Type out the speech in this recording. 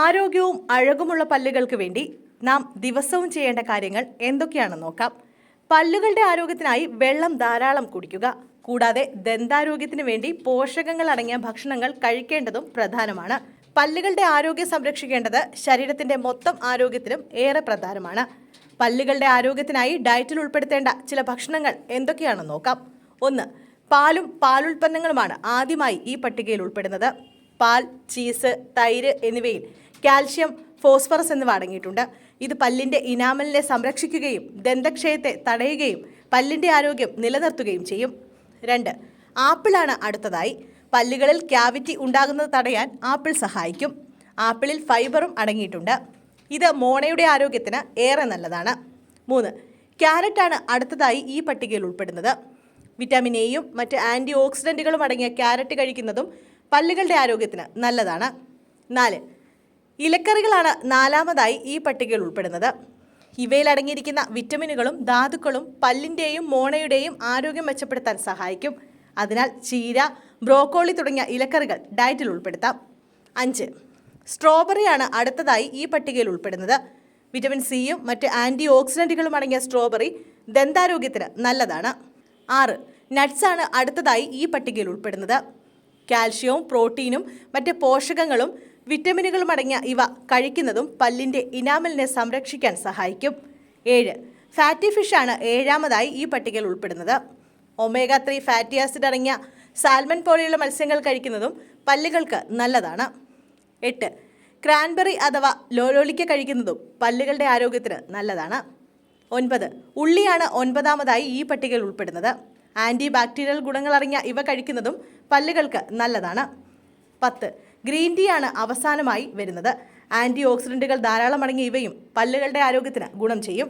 ആരോഗ്യവും അഴകുമുള്ള പല്ലുകൾക്ക് വേണ്ടി നാം ദിവസവും ചെയ്യേണ്ട കാര്യങ്ങൾ എന്തൊക്കെയാണെന്ന് നോക്കാം. പല്ലുകളുടെ ആരോഗ്യത്തിനായി വെള്ളം ധാരാളം കുടിക്കുക കൂടാതെ ദന്താരോഗ്യത്തിന് വേണ്ടി പോഷകങ്ങൾ അടങ്ങിയ ഭക്ഷണങ്ങൾ കഴിക്കേണ്ടതും പ്രധാനമാണ്. പല്ലുകളുടെ ആരോഗ്യം സംരക്ഷിക്കേണ്ടത് ശരീരത്തിന്റെ മൊത്തം ആരോഗ്യത്തിനും ഏറെ പ്രധാനമാണ്. പല്ലുകളുടെ ആരോഗ്യത്തിനായി ഡയറ്റിൽ ഉൾപ്പെടുത്തേണ്ട ചില ഭക്ഷണങ്ങൾ എന്തൊക്കെയാണെന്ന് നോക്കാം. ഒന്ന് പാലും പാലുൽപ്പന്നങ്ങളുമാണ് ആദ്യമായി ഈ പട്ടികയിൽ ഉൾപ്പെടുന്നത്. പാൽ ചീസ് തൈര് എന്നിവയിൽ കാൽഷ്യം ഫോസ്ഫറസ് എന്നിവ അടങ്ങിയിട്ടുണ്ട്. ഇത് പല്ലിന്റെ ഇനാമലിനെ സംരക്ഷിക്കുകയും ദന്തക്ഷയത്തെ തടയുകയും പല്ലിന്റെ ആരോഗ്യം നിലനിർത്തുകയും ചെയ്യും. രണ്ട് ആപ്പിളാണ് അടുത്തതായി. പല്ലുകളിൽ ക്യാവിറ്റി ഉണ്ടാകുന്നത് തടയാൻ ആപ്പിൾ സഹായിക്കും. ആപ്പിളിൽ ഫൈബറും അടങ്ങിയിട്ടുണ്ട്. ഇത് മോണയുടെ ആരോഗ്യത്തിന് ഏറെ നല്ലതാണ്. മൂന്ന് ക്യാരറ്റാണ് അടുത്തതായി ഈ പട്ടികയിൽ ഉൾപ്പെടുന്നത്. വിറ്റാമിൻ എയും മറ്റ് ആന്റി ഓക്സിഡന്റുകളും അടങ്ങിയ ക്യാരറ്റ് കഴിക്കുന്നതും പല്ലുകളുടെ ആരോഗ്യത്തിന് നല്ലതാണ്. നാല് ഇലക്കറികളാണ് നാലാമതായി ഈ പട്ടികയിൽ ഉൾപ്പെടുന്നത്. ഇവയിൽ അടങ്ങിയിരിക്കുന്ന വിറ്റമിനുകളും ധാതുക്കളും പല്ലിന്റെയും മോണയുടെയും ആരോഗ്യം മെച്ചപ്പെടുത്താൻ സഹായിക്കും. അതിനാൽ ചീര ബ്രോക്കോളി തുടങ്ങിയ ഇലക്കറികൾ ഡയറ്റിൽ ഉൾപ്പെടുത്താം. അഞ്ച് സ്ട്രോബെറിയാണ് അടുത്തതായി ഈ പട്ടികയിൽ ഉൾപ്പെടുന്നത്. വിറ്റമിൻ സിയും മറ്റ് ആന്റി ഓക്സിഡന്റുകളും അടങ്ങിയ സ്ട്രോബെറി ദന്താരോഗ്യത്തിന് നല്ലതാണ്. ആറ് നട്ട്സാണ് അടുത്തതായി ഈ പട്ടികയിൽ ഉൾപ്പെടുന്നത്. കാൽഷ്യവും പ്രോട്ടീനും മറ്റ് പോഷകങ്ങളും വിറ്റമിനുകളും അടങ്ങിയ ഇവ കഴിക്കുന്നതും പല്ലിന്റെ ഇനാമലിനെ സംരക്ഷിക്കാൻ സഹായിക്കും. ഏഴ് ഫാറ്റി ഫിഷാണ് ഏഴാമതായി ഈ പട്ടികയിൽ ഉൾപ്പെടുന്നത്. ഒമേഗ ത്രീ ഫാറ്റി ആസിഡ് അടങ്ങിയ സാൽമൺ പോലെയുള്ള മത്സ്യങ്ങൾ കഴിക്കുന്നതും പല്ലുകൾക്ക് നല്ലതാണ്. എട്ട് ക്രാൻബെറി അഥവാ ലോലോലിക്ക കഴിക്കുന്നതും പല്ലുകളുടെ ആരോഗ്യത്തിന് നല്ലതാണ്. ഒൻപത് ഉള്ളിയാണ് ഒൻപതാമതായി ഈ പട്ടികയിൽ ഉൾപ്പെടുന്നത്. ആന്റി ബാക്ടീരിയൽ ഗുണങ്ങളറിഞ്ഞ ഇവ കഴിക്കുന്നതും പല്ലുകൾക്ക് നല്ലതാണ്. പത്ത് ഗ്രീൻ ടീ ആണ് അവസാനമായി വരുന്നത്. ആന്റി ഓക്സിഡന്റുകൾ ധാരാളം അടങ്ങിയ ഇവയും പല്ലുകളുടെ ആരോഗ്യത്തിന് ഗുണം ചെയ്യും.